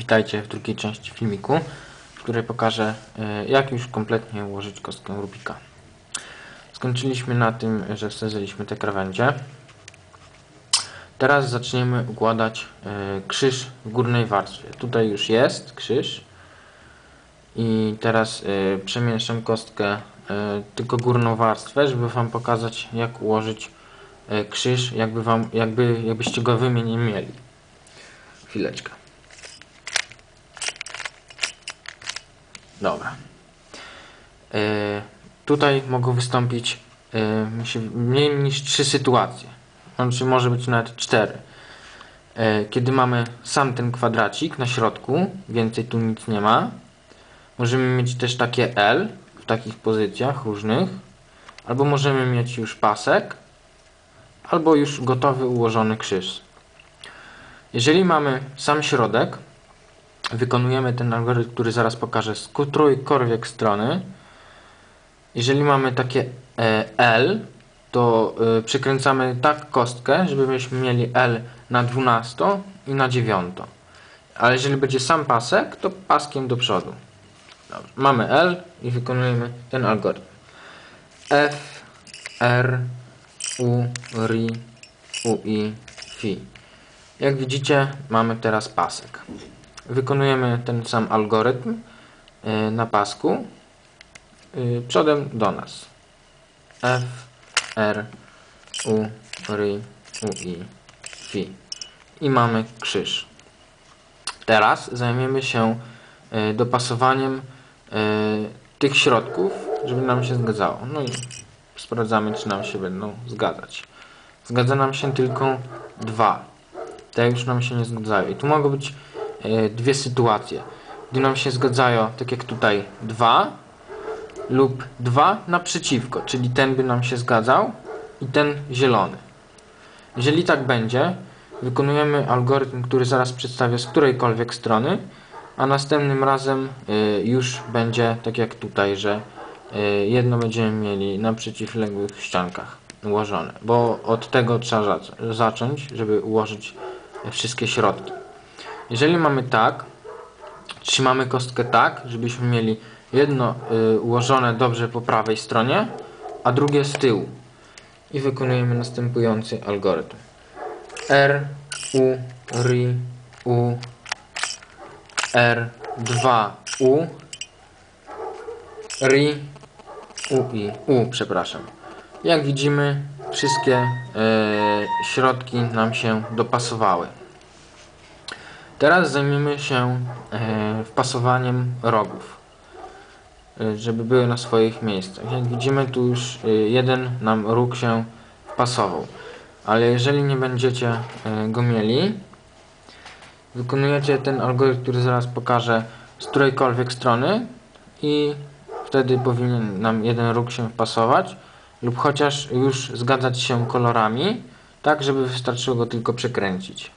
Witajcie w drugiej części filmiku, w której pokażę e, jak już kompletnie ułożyć kostkę Rubika. Skończyliśmy na tym, że wsadziliśmy te krawędzie. Teraz zaczniemy układać e, krzyż w górnej warstwie. Tutaj już jest krzyż i teraz e, przemieszczam kostkę tylko górną warstwę, żeby Wam pokazać jak ułożyć krzyż, jakby, wam, jakby, jakbyście go wy nie mieli. Chwileczkę. Dobra. Yy, tutaj mogą wystąpić yy, mniej niż trzy sytuacje. Znaczy może być nawet cztery. Yy, kiedy mamy sam ten kwadracik na środku, więcej tu nic nie ma. Możemy mieć też takie L w takich pozycjach różnych. Albo możemy mieć już pasek, albo już gotowy ułożony krzyż. Jeżeli mamy sam środek, wykonujemy ten algorytm, który zaraz pokażę z trójkorwiek strony. Jeżeli mamy takie e, L, to e, przykręcamy tak kostkę, żebyśmy mieli L na 12 i na 9. Ale jeżeli będzie sam pasek, to paskiem do przodu. Dobrze. Mamy L i wykonujemy ten algorytm. F, R, U, R, U, I, F. Jak widzicie, mamy teraz pasek. Wykonujemy ten sam algorytm y, na pasku y, przodem do nas. F, R, U, R, U, I, F. I mamy krzyż. Teraz zajmiemy się y, dopasowaniem tych środków, żeby nam się zgadzało. No i sprawdzamy, czy nam się będą zgadzać. Zgadza nam się tylko dwa. Te już nam się nie zgadzają. I tu mogą być E, dwie sytuacje. Gdy nam się zgadzają, tak jak tutaj, dwa lub dwa naprzeciwko, czyli ten by nam się zgadzał i ten zielony. Jeżeli tak będzie, wykonujemy algorytm, który zaraz przedstawię z którejkolwiek strony, a następnym razem y, już będzie tak jak tutaj, że y, jedno będziemy mieli na przeciwległych ściankach ułożone, bo od tego trzeba zacząć, żeby ułożyć wszystkie środki. Jeżeli mamy tak, trzymamy kostkę tak, żebyśmy mieli jedno y, ułożone dobrze po prawej stronie, a drugie z tyłu. I wykonujemy następujący algorytm. R, U, R, U, R, 2, U, R, U, I, U, przepraszam. Jak widzimy, wszystkie y, środki nam się dopasowały. Teraz zajmiemy się e, wpasowaniem rogów, e, żeby były na swoich miejscach. Jak widzimy tu już e, jeden nam róg się wpasował, ale jeżeli nie będziecie go mieli, wykonujecie ten algorytm, który zaraz pokażę z którejkolwiek strony i wtedy powinien nam jeden róg się wpasować lub chociaż już zgadzać się kolorami, tak żeby wystarczyło go tylko przekręcić.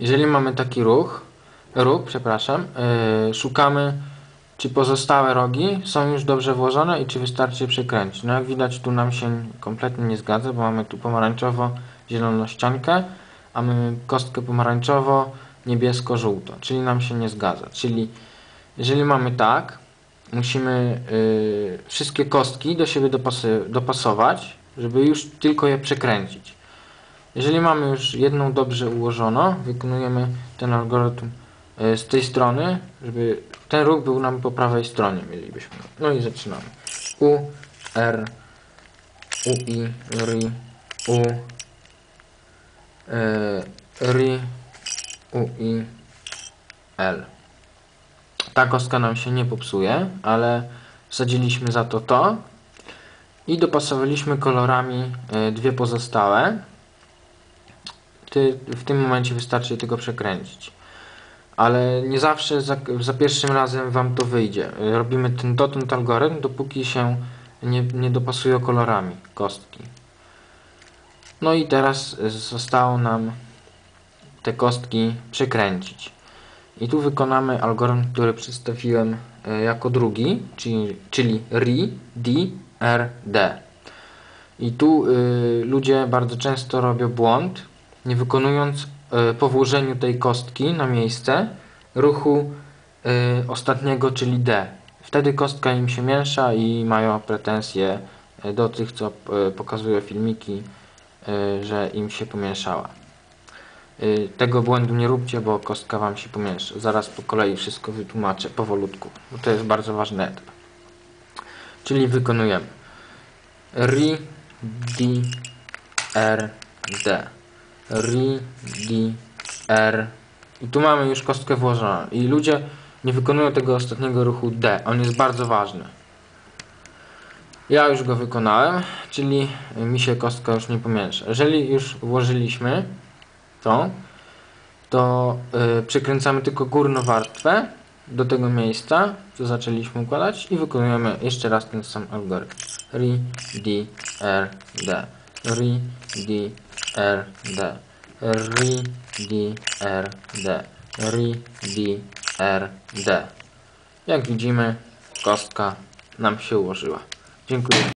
Jeżeli mamy taki ruch, róg, przepraszam, yy, szukamy czy pozostałe rogi są już dobrze włożone i czy wystarczy przekręcić. No jak widać tu nam się kompletnie nie zgadza, bo mamy tu pomarańczowo-zieloną ściankę, a mamy kostkę pomarańczowo-niebiesko-żółto, czyli nam się nie zgadza. Czyli jeżeli mamy tak, musimy yy, wszystkie kostki do siebie dopasować, żeby już tylko je przekręcić. Jeżeli mamy już jedną dobrze ułożoną, wykonujemy ten algorytm e, z tej strony, żeby ten ruch był nam po prawej stronie mielibyśmy. No i zaczynamy. U, R, U, I, R, U, e, R, U, I, L. Ta kostka nam się nie popsuje, ale wsadziliśmy za to to i dopasowaliśmy kolorami e, dwie pozostałe ty, w tym momencie wystarczy tylko przekręcić. Ale nie zawsze za, za pierwszym razem Wam to wyjdzie. Robimy ten dotąd algorytm, dopóki się nie, nie dopasują kolorami kostki. No i teraz zostało nam te kostki przekręcić. I tu wykonamy algorytm, który przedstawiłem e, jako drugi, czyli, czyli RI, D, R, D. I tu y, ludzie bardzo często robią błąd, nie wykonując y, po włożeniu tej kostki na miejsce ruchu y, ostatniego, czyli D. Wtedy kostka im się miesza i mają pretensje y, do tych, co pokazują filmiki, że im się pomieszała. Tego błędu nie róbcie, bo kostka Wam się pomiesza. Zaraz po kolei wszystko wytłumaczę powolutku, bo to jest bardzo ważny etap. Czyli wykonujemy Ri, Di, R, D. Ri, Di, R. I tu mamy już kostkę włożoną. I ludzie nie wykonują tego ostatniego ruchu D. On jest bardzo ważny. Ja już go wykonałem, czyli mi się kostka już nie pomiesza. Jeżeli już włożyliśmy to, to y, przykręcamy tylko górną warstwę do tego miejsca, co zaczęliśmy układać i wykonujemy jeszcze raz ten sam algorytm. Ri, Di, R, D. Ri, Di, R, D. Ri, Di, R, D. Ri, Di, R, D. Jak widzimy, kostka nam się ułożyła. Dziękuję.